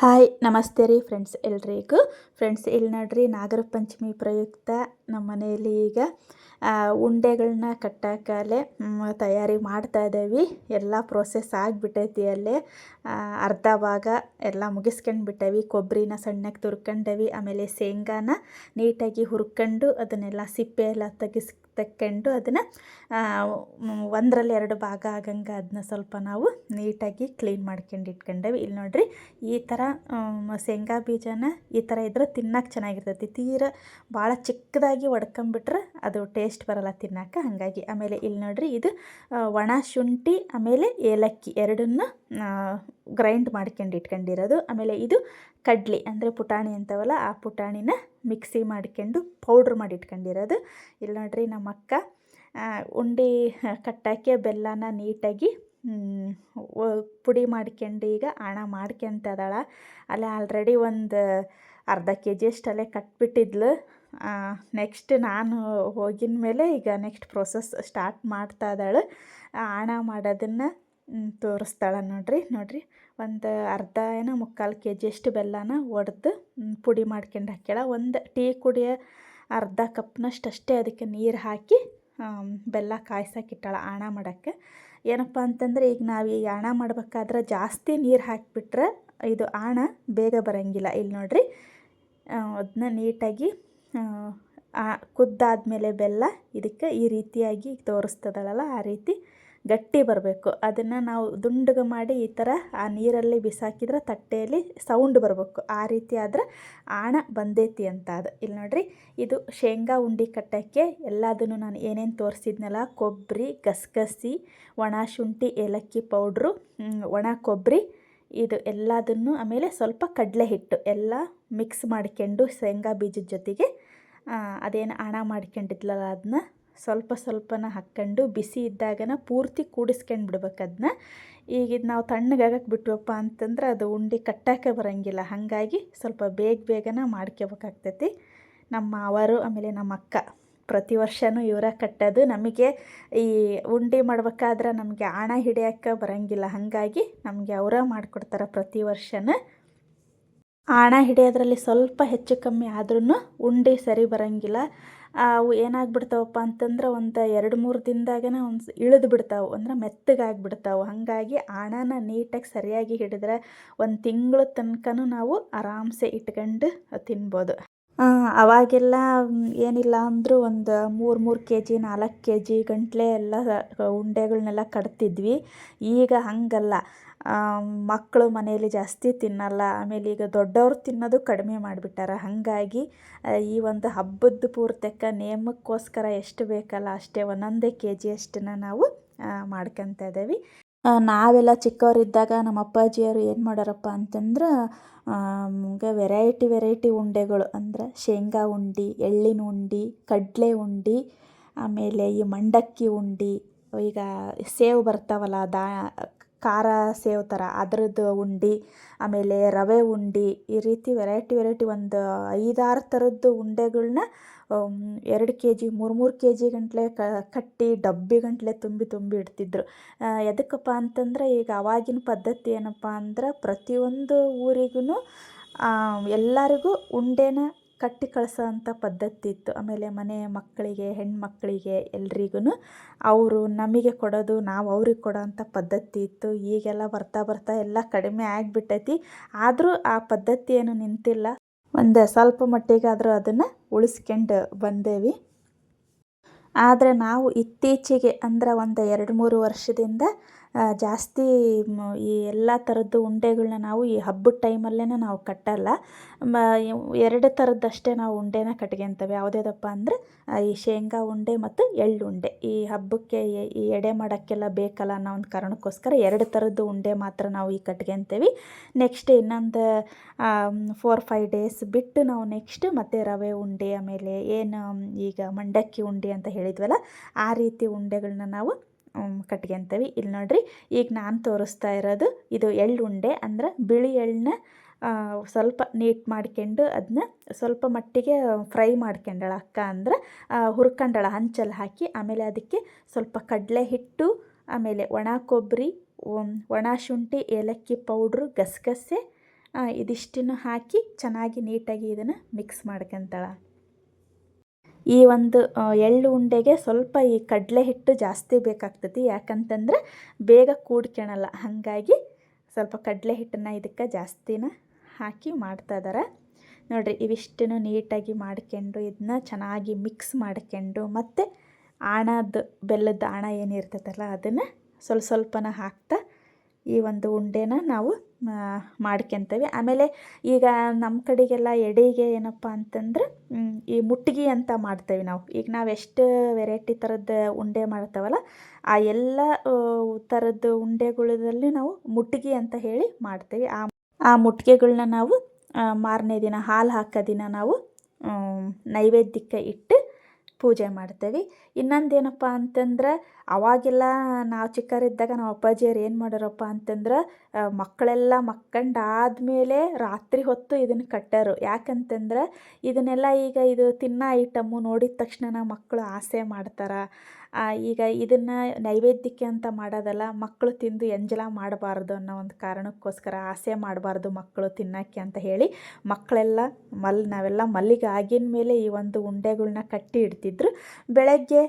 Hi, ನಮಸ್ತೆ ರೀ friends ಎಲ್ರಿಗೂ. ಫ್ರೆಂಡ್ಸ್, ಇಲ್ಲಿ ನೋಡ್ರಿ ನಾಗರ ಪಂಚಮಿ ಪ್ರಯುಕ್ತ ನಮ್ಮ ಮನೆಯಲ್ಲಿ ಈಗ ಉಂಡೆಗಳನ್ನ ಕಟ್ಟಕ್ಕಲೆ ತಯಾರಿ ಮಾಡ್ತಾ ಇದ್ದೀವಿ ಎಲ್ಲ ಪ್ರೋಸೆಸ್ ಆಗಿಬಿಟ್ಟೈತಿ ಅಲ್ಲೇ. ಅರ್ಧ ಭಾಗ ಎಲ್ಲ ಮುಗಿಸ್ಕೊಂಡು ಬಿಟ್ಟೇವಿ ಕೊಬ್ಬರಿನ ಸಣ್ಣಕ್ಕೆ ತುರ್ಕೊಂಡೇವಿ. ಆಮೇಲೆ ಶೇಂಗಾನ ನೀಟಾಗಿ ಹುರ್ಕೊಂಡು ಅದನ್ನೆಲ್ಲ ಸಿಪ್ಪೆ ಎಲ್ಲ ತೆಗಿಸ್ ತೆಕ್ಕೊಂಡು ಅದನ್ನು ಒಂದರಲ್ಲಿ ಎರಡು ಭಾಗ ಆಗಂಗೆ ಅದನ್ನ ಸ್ವಲ್ಪ ನಾವು ನೀಟಾಗಿ ಕ್ಲೀನ್ ಮಾಡ್ಕೊಂಡು ಇಟ್ಕೊಂಡೇವಿ. ಇಲ್ಲಿ ನೋಡ್ರಿ ಈ ಥರ ಶೇಂಗಾ ಬೀಜನ ಈ ಥರ ಇದ್ರೆ ತಿನ್ನಕ್ಕೆ ಚೆನ್ನಾಗಿರ್ತೈತಿ. ತೀರ ಭಾಳ ಚಿಕ್ಕದಾಗಿ ಒಡ್ಕೊಂಬಿಟ್ರೆ ಅದು ಟೇಸ್ಟ್ ಬರಲ್ಲ ತಿನ್ನಕ್ಕೆ ಹಾಗಾಗಿ. ಆಮೇಲೆ ಇಲ್ಲಿ ನೋಡ್ರಿ ಇದು ಒಣ ಶುಂಠಿ, ಆಮೇಲೆ ಏಲಕ್ಕಿ ಎರಡನ್ನ ಗ್ರೈಂಡ್ ಮಾಡ್ಕೊಂಡು ಇಟ್ಕೊಂಡಿರೋದು. ಆಮೇಲೆ ಇದು ಕಡ್ಲಿ ಅಂದರೆ ಪುಟಾಣಿ ಅಂತವಲ್ಲ, ಆ ಪುಟಾಣಿನ ಮಿಕ್ಸಿ ಮಾಡ್ಕೊಂಡು ಪೌಡ್ರ್ ಮಾಡಿ ಇಟ್ಕೊಂಡಿರೋದು. ಇಲ್ಲಿ ನೋಡ್ರಿ ನಮ್ಮ ಅಕ್ಕ ಉಂಡೆ ಕಟ್ಟಕ್ಕೆ ಬೆಲ್ಲನ ನೀಟಾಗಿ ಪುಡಿ ಮಾಡ್ಕೊಂಡು ಈಗ ಹಣ ಮಾಡ್ಕೊಂತ ಅದಾಳ ಅಲ್ಲೇ ಆಲ್ರೆಡಿ ಒಂದು ಅರ್ಧ ಕೆ ಜಿ ಅಷ್ಟಲ್ಲೇ ಕಟ್ಬಿಟ್ಟಿದ್ಲು. ನೆಕ್ಸ್ಟ್ ನಾನು ಹೋಗಿನ ಮೇಲೆ ಈಗ ನೆಕ್ಸ್ಟ್ ಪ್ರೊಸೆಸ್ ಸ್ಟಾರ್ಟ್ ಮಾಡ್ತಾ ಇದ್ದಾಳೆ. ಹಣ ಮಾಡೋದನ್ನು ತೋರಿಸ್ತಾಳೆ ನೋಡ್ರಿ ನೋಡ್ರಿ. ಒಂದು ಅರ್ಧ ಏನೋ ಮುಕ್ಕಾಲು ಕೆ ಜಿಯಷ್ಟು ಬೆಲ್ಲನ ಒಡೆದು ಪುಡಿ ಮಾಡ್ಕೊಂಡು ಹಾಕ್ಯಾಳ. ಒಂದು ಟೀ ಕುಡಿಯೋ ಅರ್ಧ ಕಪ್ನಷ್ಟು ಅಷ್ಟೇ ಅದಕ್ಕೆ ನೀರು ಹಾಕಿ ಬೆಲ್ಲ ಕಾಯ್ಸಕ್ಕಿಟ್ಟಾಳ ಆಣ ಮಾಡೋಕ್ಕೆ. ಏನಪ್ಪ ಅಂತಂದರೆ ಈಗ ನಾವು ಈ ಆಣ ಮಾಡ್ಬೇಕಾದ್ರೆ ಜಾಸ್ತಿ ನೀರು ಹಾಕಿಬಿಟ್ರೆ ಇದು ಆಣ ಬೇಗ ಬರೋಂಗಿಲ್ಲ. ಇಲ್ಲಿ ನೋಡ್ರಿ ಅದನ್ನ ನೀಟಾಗಿ ಕುದ್ದಾದ ಮೇಲೆ ಬೆಲ್ಲ ಇದಕ್ಕೆ ಈ ರೀತಿಯಾಗಿ ತೋರಿಸ್ತದಳಲ್ಲ, ಆ ರೀತಿ ಗಟ್ಟಿ ಬರಬೇಕು. ಅದನ್ನು ನಾವು ದುಂಡಗೆ ಮಾಡಿ ಈ ಥರ ಆ ನೀರಲ್ಲಿ ಬಿಸಾಕಿದ್ರೆ ತಟ್ಟೆಯಲ್ಲಿ ಸೌಂಡ್ ಬರಬೇಕು. ಆ ರೀತಿ ಆದ್ರೆ ಆಣ ಬಂದೈತಿ ಅಂತ ಅದು. ಇಲ್ಲಿ ನೋಡಿರಿ, ಇದು ಶೇಂಗಾ ಉಂಡಿ ಕಟ್ಟೋಕ್ಕೆ ಎಲ್ಲದನ್ನು ನಾನು ಏನೇನು ತೋರಿಸಿದ್ನಲ್ಲ ಕೊಬ್ಬರಿ ಗಸಗಸಿ, ಒಣ ಶುಂಠಿ, ಏಲಕ್ಕಿ ಪೌಡ್ರು ಒಣ ಕೊಬ್ಬರಿ ಇದು ಎಲ್ಲದನ್ನು ಆಮೇಲೆ ಸ್ವಲ್ಪ ಕಡಲೆ ಹಿಟ್ಟು ಎಲ್ಲ ಮಿಕ್ಸ್ ಮಾಡ್ಕೊಂಡು ಶೇಂಗಾ ಬೀಜದ ಜೊತೆಗೆ ಅದೇನು ಹಣ ಮಾಡ್ಕೊಂಡಿದ್ಲಲ್ಲ ಅದನ್ನ ಸ್ವಲ್ಪ ಸ್ವಲ್ಪನ ಹಾಕ್ಕೊಂಡು ಬಿಸಿ ಇದ್ದಾಗನ ಪೂರ್ತಿ ಕೂಡಿಸ್ಕೊಂಡು ಬಿಡ್ಬೇಕು ಅದನ್ನ ಈಗ ನಾವು ತಣ್ಣಗಾಗಕ್ಕೆ ಬಿಟ್ವಪ್ಪ ಅಂತಂದ್ರೆ ಅದು ಉಂಡೆ ಕಟ್ಟಾಕೆ ಬರೋಂಗಿಲ್ಲ. ಹಾಗಾಗಿ ಸ್ವಲ್ಪ ಬೇಗ ಬೇಗನ ಮಾಡ್ಕೋಬೇಕಾಗ್ತೈತಿ ನಮ್ಮ ಮಾವರು ಆಮೇಲೆ ನಮ್ಮ ಅಕ್ಕ ಪ್ರತಿ ವರ್ಷವೂ ಇವರ ಕಟ್ಟೋದು. ನಮಗೆ ಈ ಉಂಡೆ ಮಾಡ್ಬೇಕಾದ್ರೆ ನಮಗೆ ಹಣ ಹಿಡಿಯೋಕ್ಕೆ ಬರೋಂಗಿಲ್ಲ. ಹಾಗಾಗಿ ನಮಗೆ ಅವರ ಮಾಡಿಕೊಡ್ತಾರೆ ಪ್ರತಿ ವರ್ಷನೂ. ಹಣ ಹಿಡಿಯೋದ್ರಲ್ಲಿ ಸ್ವಲ್ಪ ಹೆಚ್ಚು ಕಮ್ಮಿ ಆದ್ರೂ ಉಂಡೆ ಸರಿ ಬರೋಂಗಿಲ್ಲ. ಅವು ಏನಾಗ್ಬಿಡ್ತಾವಪ್ಪ ಅಂತಂದ್ರೆ ಒಂದು ಎರಡು ಮೂರು ದಿನದಾಗನೇ ಒಂದು ಇಳಿದು ಬಿಡ್ತಾವೆ. ಅಂದ್ರೆ ಮೆತ್ತಗಾಗ್ಬಿಡ್ತಾವೆ. ಹಾಗಾಗಿ ಹಣನ ನೀಟಾಗಿ ಸರಿಯಾಗಿ ಹಿಡಿದ್ರೆ ಒಂದು ತಿಂಗಳ ತನಕನೂ ನಾವು ಆರಾಮ್ಸೆ ಇಟ್ಕೊಂಡು ತಿನ್ಬೋದು. ಅವಾಗೆಲ್ಲ ಏನಿಲ್ಲ ಅಂದರೂ ಒಂದು ಮೂರು ಮೂರು ಕೆ ಜಿ ನಾಲ್ಕು ಕೆ ಜಿ ಗಂಟ್ಲೆ ಎಲ್ಲ ಉಂಡೆಗಳನ್ನೆಲ್ಲ ಕಟ್ತಿದ್ವಿ ಈಗ ಹಾಗಲ್ಲ. ಮಕ್ಕಳು ಮನೆಯಲ್ಲಿ ಜಾಸ್ತಿ ತಿನ್ನಲ್ಲ. ಆಮೇಲೆ ಈಗ ದೊಡ್ಡವ್ರು ತಿನ್ನೋದು ಕಡಿಮೆ ಮಾಡಿಬಿಟ್ಟಾರ. ಹಾಗಾಗಿ ಈ ಒಂದು ಹಬ್ಬದ ಪೂರ್ತಕ್ಕ ನೇಮಕ್ಕೋಸ್ಕರ ಎಷ್ಟು ಬೇಕಲ್ಲ ಅಷ್ಟೇ ಒಂದೊಂದೇ ಕೆ ಜಿ ಅಷ್ಟನ್ನು ನಾವು ಮಾಡ್ಕೊತ ಇದ್ದೀವಿ ನಾವೆಲ್ಲ ಚಿಕ್ಕವರಿದ್ದಾಗ ನಮ್ಮ ಅಪ್ಪಾಜಿಯವರು ಏನು ಮಾಡ್ಯಾರಪ್ಪ ಅಂತಂದ್ರೆ ನಮಗೆ ವೆರೈಟಿ ವೆರೈಟಿ ಉಂಡೆಗಳು ಅಂದ್ರೆ ಶೇಂಗಾ ಉಂಡೆ, ಎಳ್ಳಿನ ಉಂಡೆ, ಕಡಲೆ ಉಂಡೆ, ಆಮೇಲೆ ಈ ಮಂಡಕ್ಕಿ ಉಂಡೆ, ಈಗ ಸೇವ್ ಬರ್ತಾವಲ್ಲ, ದಾ ಖಾರ ಸೇವ್ ಥರ. ಅದರದ್ದು ಉಂಡೆ, ಆಮೇಲೆ ರವೆ ಉಂಡೆ, ಈ ರೀತಿ ವೆರೈಟಿ ವೆರೈಟಿ ಒಂದು ಐದಾರು ಥರದ್ದು ಉಂಡೆಗಳನ್ನ ಎರಡು ಕೆ ಜಿ ಮೂರು ಮೂರು ಕೆ ಜಿ ಗಂಟಲೆ ಕಟ್ಟಿ ಡಬ್ಬಿ ಗಂಟಲೆ ತುಂಬಿ ತುಂಬಿ ಇಡ್ತಿದ್ರು. ಎದಕ್ಕಪ್ಪ ಅಂತಂದ್ರೆ ಈಗ ಅವಾಗಿನ ಪದ್ಧತಿ ಏನಪ್ಪ ಅಂದ್ರೆ ಪ್ರತಿಯೊಂದು ಊರಿಗೂ ಎಲ್ಲರಿಗೂ ಉಂಡೆನ ಕಟ್ಟಿ ಕಳಿಸೋ ಅಂಥ ಪದ್ಧತಿ ಇತ್ತು. ಆಮೇಲೆ ಮನೆ ಮಕ್ಕಳಿಗೆ, ಹೆಣ್ಮಕ್ಳಿಗೆ ಎಲ್ರಿಗೂ ಅವರು ನಮಗೆ ಕೊಡೋದು, ನಾವು ಅವ್ರಿಗೆ ಕೊಡೋ ಅಂಥ ಪದ್ಧತಿ ಇತ್ತು. ಈಗೆಲ್ಲ ಬರ್ತಾ ಬರ್ತಾ ಎಲ್ಲ ಕಡಿಮೆ ಆಗಿಬಿಟ್ಟೈತಿ. ಆದರೂ ಆ ಪದ್ಧತಿ ಏನು ನಿಂತಿಲ್ಲ. ಒಂದು ಸ್ವಲ್ಪ ಮಟ್ಟಿಗಾದರೂ ಅದನ್ನು ಉಳಿಸ್ಕೊಂಡು ಬಂದೇವಿ. ಆದರೆ ನಾವು ಇತ್ತೀಚೆಗೆ ಅಂದ್ರೆ ಒಂದು ಎರಡು ಮೂರು ವರ್ಷದಿಂದ ಜಾಸ್ತಿ ಈ ಎಲ್ಲ ಥರದ್ದು ಉಂಡೆಗಳನ್ನ ನಾವು ಈ ಹಬ್ಬದ ಟೈಮಲ್ಲೇ ನಾವು ಕಟ್ಟಲ್ಲ. ಮ, ಎರಡು ಥರದ್ದಷ್ಟೇ ನಾವು ಉಂಡೆನ ಕಟ್ಕೊತೇವೆ ಯಾವುದ್ಯಾವ್ದಪ್ಪ ಅಂದರೆ ಈ ಶೇಂಗಾ ಉಂಡೆ ಮತ್ತು ಎಳ್ಳುಂಡೆ ಈ ಹಬ್ಬಕ್ಕೆ ಈ ಎಡೆ ಮಾಡೋಕ್ಕೆಲ್ಲ ಬೇಕಲ್ಲ ಅನ್ನೋ ಒಂದು ಕಾರಣಕ್ಕೋಸ್ಕರ ಎರಡು ಥರದ್ದು ಉಂಡೆ ಮಾತ್ರ ನಾವು ಈ ಕಟ್ಕೊತೇವೆ ನೆಕ್ಸ್ಟ್ ಇನ್ನೊಂದು ಫೋರ್ ಫೈವ್ ಡೇಸ್ ಬಿಟ್ಟು ನಾವು ನೆಕ್ಸ್ಟ್ ಮತ್ತೆ ರವೆ ಉಂಡೆ ಆಮೇಲೆ ಏನು, ಈಗ ಮಂಡಕ್ಕಿ ಉಂಡೆ ಅಂತ ಹೇಳಿದ್ವಲ್ಲ, ಆ ರೀತಿ ಉಂಡೆಗಳನ್ನ ನಾವು ಕಟ್ಕೊತೇವೆ ಇಲ್ಲಿ ನೋಡ್ರಿ, ಈಗ ನಾನು ತೋರಿಸ್ತಾ ಇರೋದು, ಇದು ಎಳ್ಳುಂಡೆ ಅಂದ್ರೆ ಬಿಳಿ ಎಳ್ಳನ್ನ ಸ್ವಲ್ಪ ನೀಟ್ ಮಾಡ್ಕೊಂಡು ಅದನ್ನ ಸ್ವಲ್ಪ ಮಟ್ಟಿಗೆ ಫ್ರೈ ಮಾಡ್ಕೊಂಡಳ ಅಕ್ಕ ಅಂದ್ರೆ ಹುರ್ಕೊಂಡಳ ಹಂಚಲ್ಲಿ ಹಾಕಿ, ಆಮೇಲೆ ಅದಕ್ಕೆ ಸ್ವಲ್ಪ ಕಡಲೆ ಹಿಟ್ಟು, ಆಮೇಲೆ ಒಣ ಕೊಬ್ಬರಿ ಒಣ ಶುಂಠಿ, ಏಲಕ್ಕಿ ಪೌಡ್ರು, ಗಸಗಸೆ ಇದಿಷ್ಟನ್ನು ಹಾಕಿ ಚೆನ್ನಾಗಿ ನೀಟಾಗಿ ಇದನ್ನು ಮಿಕ್ಸ್ ಮಾಡ್ಕೊತಾಳೆ. ಈ ಒಂದು ಎಳ್ಳು ಉಂಡೆಗೆ ಸ್ವಲ್ಪ ಈ ಕಡಲೆ ಹಿಟ್ಟು ಜಾಸ್ತಿ ಬೇಕಾಗ್ತೈತಿ ಯಾಕಂತಂದ್ರೆ ಬೇಗ ಕೂಡ್ಕೊಳಲ್ಲ ಹಾಗಾಗಿ ಸ್ವಲ್ಪ ಕಡಲೆ ಹಿಟ್ಟನ್ನು ಇದಕ್ಕೆ ಜಾಸ್ತಿನ ಹಾಕಿ ಮಾಡ್ತಾ ಇದ್ದಾರೆ ನೋಡಿರಿ, ಇವಿಷ್ಟನ್ನು ನೀಟಾಗಿ ಮಾಡ್ಕೊಂಡು ಇದನ್ನ ಚೆನ್ನಾಗಿ ಮಿಕ್ಸ್ ಮಾಡ್ಕೊಂಡು, ಮತ್ತು ಆಣದ, ಬೆಲ್ಲದ ಆಣ ಏನಿರ್ತೈತಲ್ಲ, ಅದನ್ನು ಸ್ವಲ್ಪ ಸ್ವಲ್ಪನ ಹಾಕ್ತಾ ಈ ಒಂದು ಉಂಡೆನ ನಾವು ಮಾಡ್ಕೊತೇವೆ. ಆಮೇಲೆ ಈಗ ನಮ್ಮ ಕಡೆಗೆಲ್ಲ ಎಡೆಗೆ ಏನಪ್ಪ ಅಂತಂದ್ರೆ ಈ ಮುಟ್ಟಿಗೆ ಅಂತ ಮಾಡ್ತೇವೆ ನಾವು. ಈಗ ನಾವು ಎಷ್ಟು ವೆರೈಟಿ ಥರದ ಉಂಡೆ ಮಾಡ್ತೇವಲ್ಲ, ಆ ಎಲ್ಲ ಥರದ ಉಂಡೆಗಳಲ್ಲಿ ನಾವು ಮುಟ್ಗಿ ಅಂತ ಹೇಳಿ ಮಾಡ್ತೇವೆ. ಆ ಆ ಮುಟ್ಗೆಗಳ್ನ ನಾವು ಮಾರನೇ ದಿನ ಹಾಲು ಹಾಕೋ ದಿನ ನಾವು ನೈವೇದ್ಯಕ್ಕೆ ಇಟ್ಟು ಪೂಜೆ ಮಾಡ್ತೇವೆ. ಇನ್ನೊಂದು ಏನಪ್ಪ ಅಂತಂದ್ರೆ, ಅವಾಗೆಲ್ಲ ನಾವು ಚಿಕ್ಕವರಿದ್ದಾಗ ನಮ್ಮ ಅಪ್ಪಾಜಿಯರು ಏನು ಮಾಡ್ಯಾರಪ್ಪ ಅಂತಂದ್ರೆ ಮಕ್ಕಳೆಲ್ಲ ಮಕ್ಕಂಡಾದ್ಮೇಲೆ ರಾತ್ರಿ ಹೊತ್ತು ಇದನ್ನು ಕಟ್ಟರು. ಯಾಕಂತಂದ್ರೆ, ಇದನ್ನೆಲ್ಲ ಈಗ ಇದು ತಿನ್ನೋ ಐಟಮ್ಮು ನೋಡಿದ ತಕ್ಷಣ ಮಕ್ಕಳು ಆಸೆ ಮಾಡ್ತಾರೆ. ಈಗ ಇದನ್ನು ನೈವೇದ್ಯಕ್ಕೆ ಅಂತ ಮಾಡೋದಲ್ಲ ಮಕ್ಕಳು ತಿಂದು ಎಂಜಲ ಮಾಡಬಾರ್ದು ಅನ್ನೋ ಒಂದು ಕಾರಣಕ್ಕೋಸ್ಕರ ಆಸೆ ಮಾಡಬಾರ್ದು ಮಕ್ಕಳು ತಿನ್ನೋಕ್ಕೆ ಅಂತ ಹೇಳಿ, ಮಕ್ಕಳೆಲ್ಲ ಮಲ್, ನಾವೆಲ್ಲ ಮಲ್ಲಿಗೆ ಆಗಿನ ಮೇಲೆ ಈ ಒಂದು ಉಂಡೆಗಳನ್ನ ಕಟ್ಟಿ ಇಡ್ತಿದ್ರು. ಬೆಳಗ್ಗೆ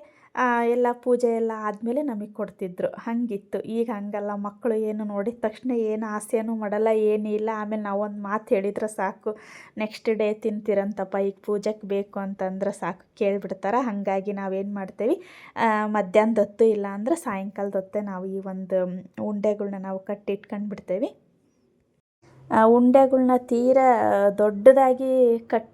ಎಲ್ಲ ಪೂಜೆ ಎಲ್ಲ ಆದಮೇಲೆ ನಮಗೆ ಕೊಡ್ತಿದ್ರು. ಹಾಗಿತ್ತು. ಈಗ ಹಾಗಲ್ಲ. ಮಕ್ಕಳು ಏನು ನೋಡಿದ ತಕ್ಷಣ ಏನು ಆಸೆಯೂ ಮಾಡಲ್ಲ ಇಲ್ಲ. ಆಮೇಲೆ ನಾವೊಂದು ಮಾತು ಹೇಳಿದ್ರೆ ಸಾಕು. ನೆಕ್ಸ್ಟ್ ಡೇ ತಿಂತೀರಂತಪ್ಪ, ಈಗ ಪೂಜೆಗೆ ಬೇಕು ಅಂತಂದ್ರೆ ಸಾಕು. ಕೇಳಿಬಿಡ್ತಾರೆ. ಹಾಗಾಗಿ ನಾವೇನು ಮಾಡ್ತೇವೆ ಮಧ್ಯಾಹ್ನದೊತ್ತು ಇಲ್ಲ ಅಂದ್ರೆ ಸಾಯಂಕಾಲದ ಹೊತ್ತೆ ನಾವು ಈ ಒಂದು ಉಂಡೆಗಳನ್ನ ನಾವು ಕಟ್ಟಿ ಇಟ್ಕೊಂಡು ಬಿಡ್ತೇವೆ ಉಂಡೆಗಳ್ನ ತೀರ ದೊಡ್ಡದಾಗಿ ಕಟ್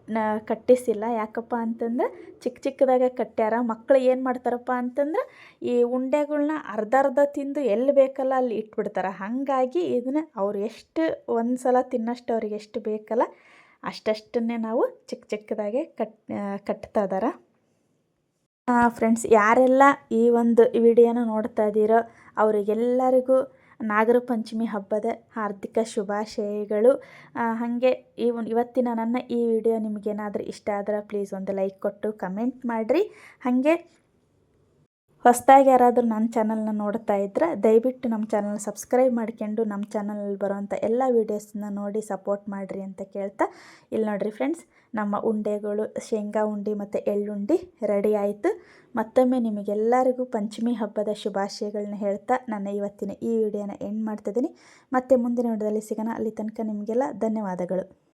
ಕಟ್ಟಿಸಿಲ್ಲ. ಯಾಕಪ್ಪ ಅಂತಂದ್ರೆ ಚಿಕ್ಕ ಚಿಕ್ಕದಾಗೆ ಕಟ್ಟ್ಯಾರ. ಮಕ್ಳು ಏನು ಮಾಡ್ತಾರಪ್ಪ ಅಂತಂದ್ರೆ, ಈ ಉಂಡೆಗಳ್ನ ಅರ್ಧ ಅರ್ಧ ತಿಂದು ಎಲ್ಲಿ ಬೇಕಲ್ಲ ಅಲ್ಲಿ ಇಟ್ಬಿಡ್ತಾರೆ. ಹಾಗಾಗಿ ಇದನ್ನ ಅವ್ರು ಎಷ್ಟು ಒಂದು ಸಲ ತಿನ್ನೋಷ್ಟು ಅವ್ರಿಗೆ ಎಷ್ಟು ಬೇಕಲ್ಲ, ಅಷ್ಟಷ್ಟನ್ನೇ ನಾವು ಚಿಕ್ಕ ಚಿಕ್ಕದಾಗೆ ಕಟ್ ಕಟ್ತಾ ಇದಾರೆ. ಫ್ರೆಂಡ್ಸ್ ಯಾರೆಲ್ಲ ಈ ಒಂದು ವಿಡಿಯೋನ ನೋಡ್ತಾ ಇದ್ದೀರೋ ಅವರಿಗೆಲ್ಲರಿಗೂ ನಾಗರ ಪಂಚಮಿ ಹಬ್ಬದ ಹಾರ್ದಿಕ ಶುಭಾಶಯಗಳು. ಹಾಗೆ ಈ ಇವತ್ತಿನ ನನ್ನ ಈ ವಿಡಿಯೋ ನಿಮಗೇನಾದರೂ ಇಷ್ಟ ಆದ್ರೆ ಪ್ಲೀಸ್ ಒಂದು ಲೈಕ್ ಕೊಟ್ಟು ಕಮೆಂಟ್ ಮಾಡಿರಿ. ಹಾಗೆ ಹೊಸದಾಗಿ ಯಾರಾದರೂ ನನ್ನ ಚಾನಲ್ನ ನೋಡ್ತಾ ಇದ್ದರೆ ದಯವಿಟ್ಟು ನಮ್ಮ ಚಾನಲ್ ಸಬ್ಸ್ಕ್ರೈಬ್ ಮಾಡ್ಕೊಂಡು ನಮ್ಮ ಚಾನಲಲ್ಲಿ ಬರೋವಂಥ ಎಲ್ಲ ವೀಡಿಯೋಸ್ನ ನೋಡಿ ಸಪೋರ್ಟ್ ಮಾಡಿರಿ ಅಂತ ಕೇಳ್ತಾ. ಇಲ್ಲಿ ನೋಡಿರಿ ಫ್ರೆಂಡ್ಸ್, ನಮ್ಮ ಉಂಡೆಗಳು ಶೇಂಗಾ ಉಂಡೆ ಮತ್ತು ಎಳ್ಳುಂಡಿ ರೆಡಿ ಆಯಿತು. ಮತ್ತೊಮ್ಮೆ ನಿಮಗೆಲ್ಲರಿಗೂ ಪಂಚಮಿ ಹಬ್ಬದ ಶುಭಾಶಯಗಳನ್ನ ಹೇಳ್ತಾ ನನ್ನ ಇವತ್ತಿನ ಈ ವಿಡಿಯೋನ ಎಂಡ್ ಮಾಡ್ತಿದ್ದೀನಿ ಮತ್ತೆ ಮುಂದಿನ ವಿಡಿಯೋದಲ್ಲಿ ಸಿಗೋಣ. ಅಲ್ಲಿ ತನಕ ನಿಮಗೆಲ್ಲ ಧನ್ಯವಾದಗಳು.